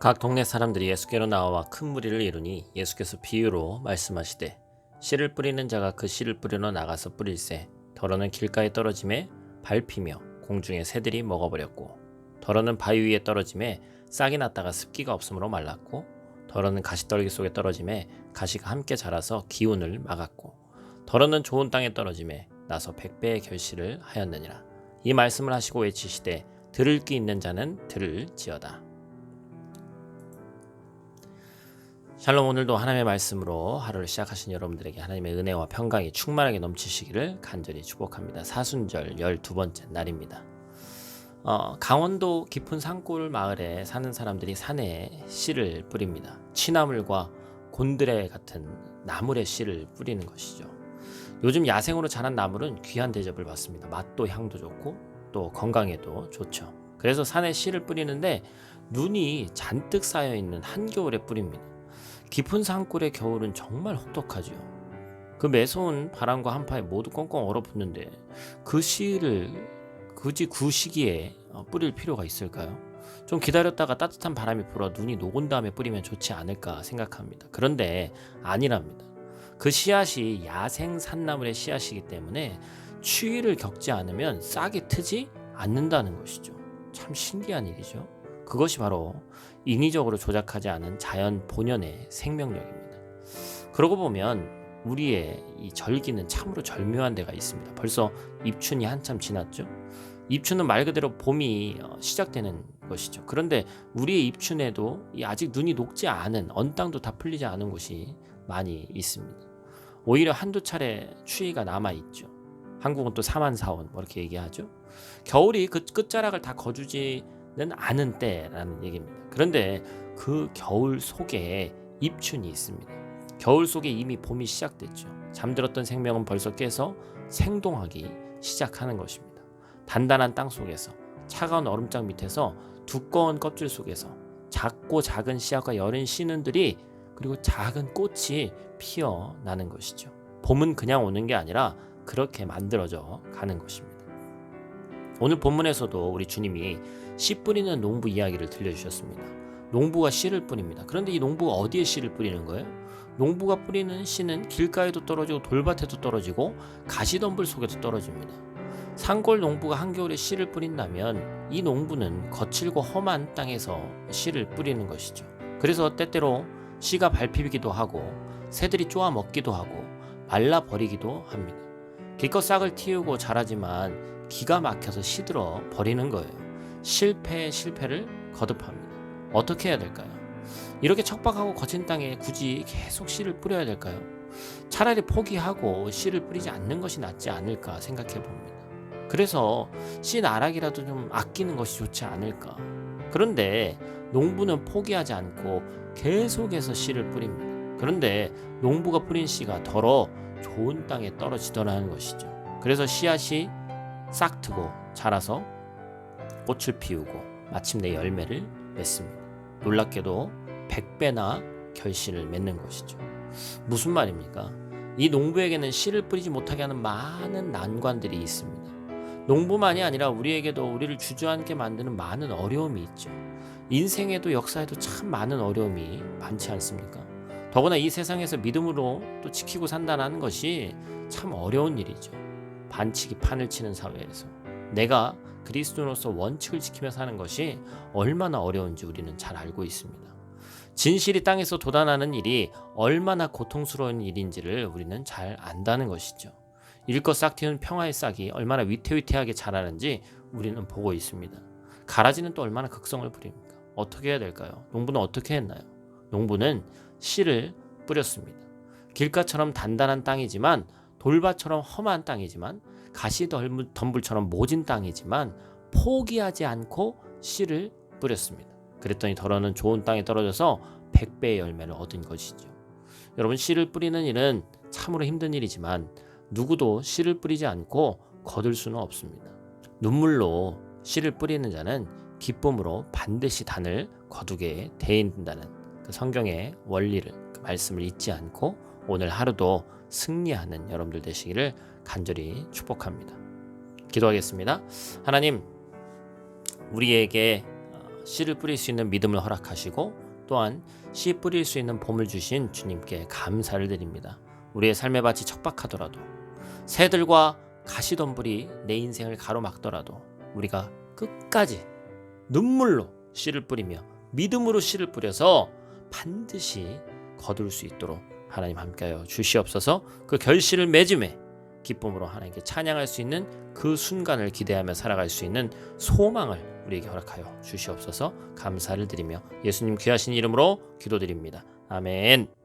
각 동네 사람들이 예수께로 나와 큰 무리를 이루니 예수께서 비유로 말씀하시되 씨를 뿌리는 자가 그 씨를 뿌리러 나가서 뿌릴새 더러는 길가에 떨어짐에 밟히며 공중에 새들이 먹어버렸고 더러는 바위 위에 떨어짐에 싹이 났다가 습기가 없으므로 말랐고 더러는 가시떨기 속에 떨어짐에 가시가 함께 자라서 기운을 막았고 더러는 좋은 땅에 떨어짐에 나서 백배의 결실을 하였느니라. 이 말씀을 하시고 외치시되 들을 귀 있는 자는 들을지어다 샬롬 오늘도 하나님의 말씀으로 하루를 시작하신 여러분들에게 하나님의 은혜와 평강이 충만하게 넘치시기를 간절히 축복합니다. 사순절 12번째 날입니다. 어, 강원도 깊은 산골 마을에 사는 사람들이 산에 씨를 뿌립니다. 취나물과 곤드레 같은 나물의 씨를 뿌리는 것이죠. 요즘 야생으로 자란 나물은 귀한 대접을 받습니다. 맛도 향도 좋고 또 건강에도 좋죠. 그래서 산에 씨를 뿌리는데 눈이 잔뜩 쌓여 있는 한겨울에 뿌립니다. 깊은 산골의 겨울은 정말 혹독하지요. 그 매서운 바람과 한파에 모두 꽁꽁 얼어붙는데 그 씨를 굳이 그 시기에 어, 뿌릴 필요가 있을까요? 좀 기다렸다가 따뜻한 바람이 불어 눈이 녹은 다음에 뿌리면 좋지 않을까 생각합니다. 그런데 아니랍니다. 그 씨앗이 야생 산나물의 씨앗이기 때문에 추위를 겪지 않으면 싹이 트지 않는다는 것이죠. 참 신기한 일이죠. 그것이 바로 인위적으로 조작하지 않은 자연 본연의 생명력입니다. 그러고 보면 우리의 이 절기는 참으로 절묘한 데가 있습니다. 벌써 입춘이 한참 지났죠. 입춘은 말 그대로 봄이 어, 시작되는 것이죠. 그런데 우리의 입춘에도 아직 눈이 녹지 않은 언 땅도 다 풀리지 않은 곳이 많이 있습니다. 오히려 한두 차례 추위가 남아 있죠. 한국은 또 사만사온 뭐 이렇게 얘기하죠. 겨울이 그 끝자락을 다 거주지 는 않은 때라는 얘기입니다. 그런데 그 겨울 속에 입춘이 있습니다. 겨울 속에 이미 봄이 시작됐죠. 잠들었던 생명은 벌써 깨서 생동하기 시작하는 것입니다. 단단한 땅 속에서 차가운 얼음장 밑에서 두꺼운 껍질 속에서 작고 작은 씨앗과 여린 씨눈들이 그리고 작은 꽃이 피어나는 것이죠. 봄은 그냥 오는 게 아니라 그렇게 만들어져 가는 것입니다. 오늘 본문에서도 우리 주님이 씨 뿌리는 농부 이야기를 들려주셨습니다. 농부가 씨를 뿌립니다. 그런데 이 농부가 어디에 씨를 뿌리는 거예요? 농부가 뿌리는 씨는 길가에도 떨어지고 돌밭에도 떨어지고 가시덤불 속에도 떨어집니다. 산골 농부가 한겨울에 씨를 뿌린다면 이 농부는 거칠고 험한 땅에서 씨를 뿌리는 것이죠. 그래서 때때로 씨가 밟히기도 하고 새들이 쪼아 먹기도 하고 말라 버리기도 합니다. 길껏 싹을 틔우고 자라지만 기가 막혀서 시들어 버리는 거예요. 실패의 실패를 거듭합니다. 어떻게 해야 될까요? 이렇게 척박하고 거친 땅에 굳이 계속 씨를 뿌려야 될까요? 차라리 포기하고 씨를 뿌리지 않는 것이 낫지 않을까 생각해 봅니다. 그래서 씨 나락이라도 좀 아끼는 것이 좋지 않을까. 그런데 농부는 포기하지 않고 계속해서 씨를 뿌립니다. 그런데 농부가 뿌린 씨가 덜어 좋은 땅에 떨어지더라는 것이죠. 그래서 씨앗이 싹 트고 자라서 꽃을 피우고 마침내 열매를 맺습니다. 놀랍게도 100배나 결실을 맺는 것이죠. 무슨 말입니까? 이 농부에게는 씨를 뿌리지 못하게 하는 많은 난관들이 있습니다. 농부만이 아니라 우리에게도 우리를 주저앉게 만드는 많은 어려움이 있죠. 인생에도 역사에도 참 많은 어려움이 많지 않습니까? 더구나 이 세상에서 믿음으로 또 지키고 산다는 것이 참 어려운 일이죠. 반칙이 판을 치는 사회에서 내가 그리스도로서 원칙을 지키며 사는 것이 얼마나 어려운지 우리는 잘 알고 있습니다. 진실이 땅에서 돋아나는 일이 얼마나 고통스러운 일인지를 우리는 잘 안다는 것이죠. 일껏 싹 튀는 평화의 싹이 얼마나 위태위태하게 자라는지 우리는 보고 있습니다. 가라지는 또 얼마나 극성을 부립니까? 어떻게 해야 될까요? 농부는 어떻게 했나요? 농부는 씨를 뿌렸습니다. 길가처럼 단단한 땅이지만 돌밭처럼 험한 땅이지만 가시덤불처럼 모진 땅이지만 포기하지 않고 씨를 뿌렸습니다. 그랬더니 더러는 좋은 땅에 떨어져서 100배의 열매를 얻은 것이죠. 여러분 씨를 뿌리는 일은 참으로 힘든 일이지만 누구도 씨를 뿌리지 않고 거둘 수는 없습니다. 눈물로 씨를 뿌리는 자는 기쁨으로 반드시 단을 거두게 되인다는 그 성경의 원리를 그 말씀을 잊지 않고 오늘 하루도 승리하는 여러분들 되시기를 간절히 축복합니다. 기도하겠습니다. 하나님, 우리에게 씨를 뿌릴 수 있는 믿음을 허락하시고 또한 씨 뿌릴 수 있는 봄을 주신 주님께 감사를 드립니다. 우리의 삶의 밭이 척박하더라도 새들과 가시덤불이 내 인생을 가로막더라도 우리가 끝까지 눈물로 씨를 뿌리며 믿음으로 씨를 뿌려서 반드시 거둘 수 있도록 하나님 함께하여 주시옵소서 그 결실을 맺음에 기쁨으로 하나님께 찬양할 수 있는 그 순간을 기대하며 살아갈 수 있는 소망을 우리에게 허락하여 주시옵소서 감사를 드리며 예수님 귀하신 이름으로 기도드립니다. 아멘.